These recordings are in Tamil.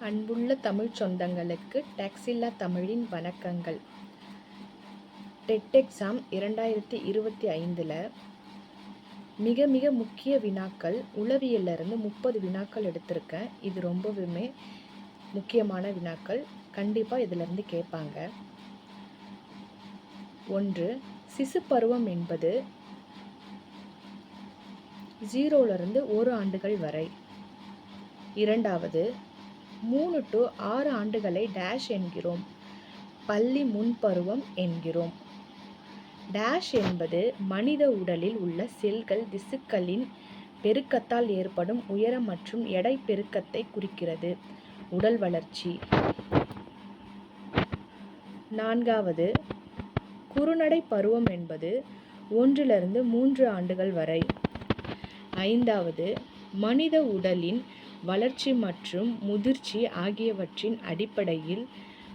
அன்புள்ள தமிழ் சொந்தங்களுக்கு டேக்ஸில்லா தமிழின் வணக்கங்கள். டெட் எக்ஸாம் இரண்டாயிரத்தி இருபத்தி ஐந்தில் மிக மிக முக்கிய வினாக்கள் உளவியல்லிருந்து முப்பது வினாக்கள் எடுத்திருக்கேன். இது ரொம்பவுமே முக்கியமான வினாக்கள். கண்டிப்பாக இதிலிருந்து கேட்பாங்க. ஒன்று சிசு பருவம் என்பது ஜீரோலேருந்து ஒரு ஆண்டுகள் வரை. இரண்டாவது மூணு டு ஆறு ஆண்டுகளை டேஷ் என்கிறோம். பள்ளி முன்பருவம் என்கிறோம். டேஷ் என்பது மனித உடலில் உள்ள செல்கள் திசுக்களின் பெருக்கத்தால் ஏற்படும் உயரம் மற்றும் எடை பெருக்கத்தை குறிக்கிறது. உடல் வளர்ச்சி. நான்காவது குறுநடை பருவம் என்பது ஒன்றிலிருந்து மூன்று ஆண்டுகள் வரை. ஐந்தாவது மனித உடலின் வளர்ச்சி மற்றும் முதிர்ச்சி ஆகியவற்றின் அடிப்படையில்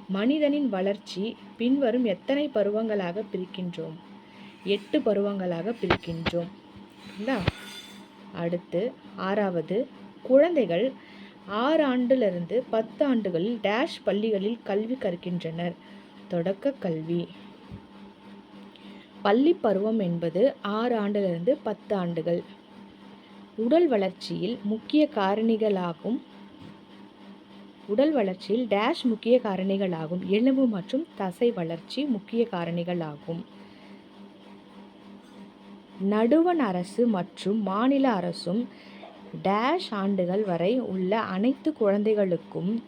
மனிதனின் வளர்ச்சி பின்வரும் எத்தனை பருவங்களாக பிரிக்கின்றோம்? எட்டு பருவங்களாக பிரிக்கின்றோம். சரிங்களா அடுத்து ஆறாவது குழந்தைகள் ஆறு ஆண்டிலிருந்து பத்து ஆண்டுகளில் டேஷ் பள்ளிகளில் கல்வி கற்கின்றனர். தொடக்க கல்வி. பள்ளி பருவம் என்பது ஆறு ஆண்டிலிருந்து பத்து ஆண்டுகள். உடல் வளர்ச்சியில் முக்கிய காரணிகளாகும். உடல் வளர்ச்சியில் டேஷ் முக்கிய காரணிகளாகும். எலும்பு மற்றும் தசை வளர்ச்சி முக்கிய காரணிகளாகும். நடுவண் அரசு மற்றும் மாநில அரசும் டேஷ் ஆண்டுகள் வரை உள்ள அனைத்து குழந்தைகளுக்கும்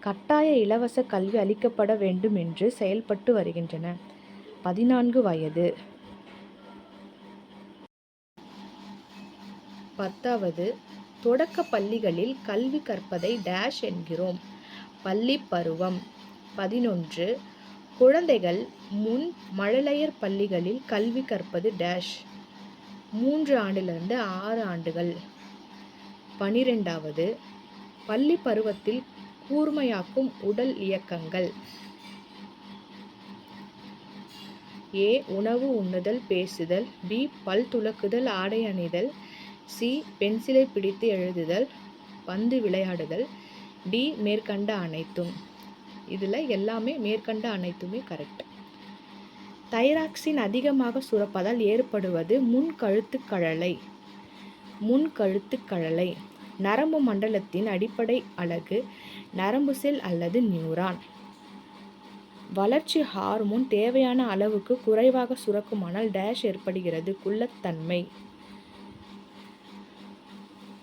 கட்டாய இலவச கல்வி அளிக்கப்பட வேண்டும் என்று செயல்பட்டு வருகின்றன. பதினான்கு வயது. பத்தாவது தொடக்க பள்ளிகளில் கல்வி கற்பதை டேஷ் என்கிறோம். பள்ளி பருவம். பதினொன்று குழந்தைகள் முன் மழலையர் பள்ளிகளில் கல்வி கற்பது டேஷ். மூன்று ஆண்டிலிருந்து ஆறு ஆண்டுகள். பனிரெண்டாவது பள்ளி பருவத்தில் கூர்மையாக்கும் உடல் இயக்கங்கள். ஏ உணவு உண்ணுதல் பேசுதல். பி பல் துலக்குதல் ஆடை அணிதல். சி பென்சிலை பிடித்து எழுதுதல் பந்து விளையாடுதல் டி மேற்கண்ட அனைத்தும். இதில் எல்லாமே மேற்கண்ட அனைத்துமே கரெக்ட் தைராக்சின் அதிகமாக சுரப்பதால் ஏற்படுவது முன் கழுத்துக்கழலை முன் கழுத்துக்கழலை நரம்பு மண்டலத்தின் அடிப்படை அலகு நரம்பு செல் அல்லது நியூரான். வளர்ச்சி ஹார்மோன் தேவையான அளவுக்கு குறைவாக சுரக்குமானால் டேஷ் ஏற்படுகிறது குள்ளத்தன்மை.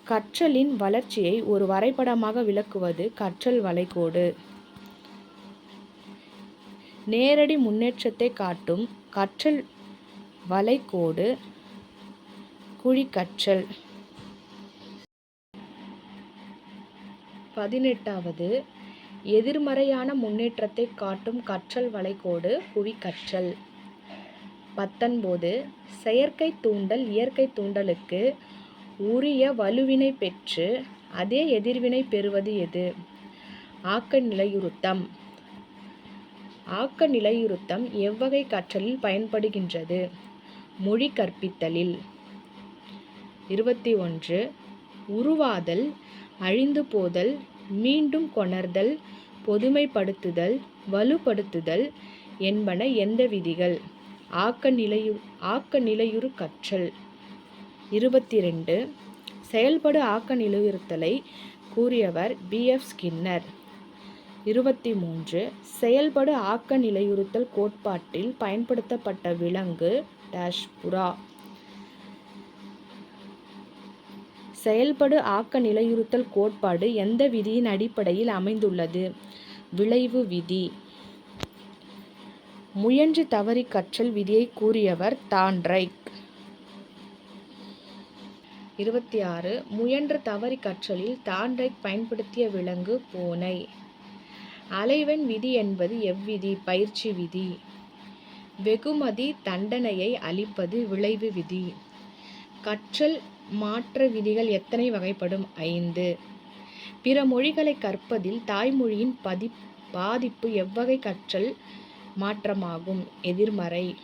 கற்றலின் வளர்ச்சியை ஒரு வரைபடமாக விளக்குவது கற்றல் வளைகோடு. நேரடி முன்னேற்றத்தை காட்டும் கற்றல் வளைகோடு குழிக்கற்றல். பதினெட்டாவது எதிர்மறையான முன்னேற்றத்தை காட்டும் கற்றல் வளைகோடு குழிக்கற்றல். பத்தொன்பது செயற்கை தூண்டல் இயற்கை தூண்டலுக்கு உரிய வலுவினை பெற்று அதே எதிர்வினை பெறுவது எது? ஆக்க நிலையுறுத்தம் ஆக்க நிலையுறுத்தம் எவ்வகை கற்றலில் பயன்படுகின்றது? மொழி கற்பித்தலில். இருபத்தி ஒன்று. உருவாதல் அழிந்து போதல் மீண்டும் கொணர்தல் பொதுமைப்படுத்துதல் வலுப்படுத்துதல் என்பன எந்த விதிகள்? ஆக்க நிலையு ஆக்க நிலையுறு கற்றல். இருபத்தி ரெண்டு செயல்படு ஆக்க நிலையுறுத்தலை கூறியவர் பி. எஃப். ஸ்கின்னர். இருபத்தி மூன்று செயல்படு ஆக்க நிலையுறுத்தல் கோட்பாட்டில் பயன்படுத்தப்பட்ட விலங்கு டேஷ் புறா. செயல்படு ஆக்க நிலையுறுத்தல் கோட்பாடு எந்த விதியின் அடிப்படையில் அமைந்துள்ளது? விளைவு விதி. முயன்று தவறி கற்றல் விதியை கூறியவர் தான்ரைக். இருபத்தி ஆறு முயன்று தவறி கற்றலில் தாண்டை பயன்படுத்திய விலங்கு பூனை. அலைவன் விதி என்பது எவ்விதி? பயிற்சி விதி. வெகுமதி தண்டனையை அளிப்பது விளைவு விதி. கற்றல் மாற்ற விதிகள் எத்தனை வகைப்படும்? ஐந்து. பிற மொழிகளை கற்பதில் தாய்மொழியின் பதி பாதிப்பு எவ்வகை கற்றல் மாற்றமாகும்? எதிர்மறை.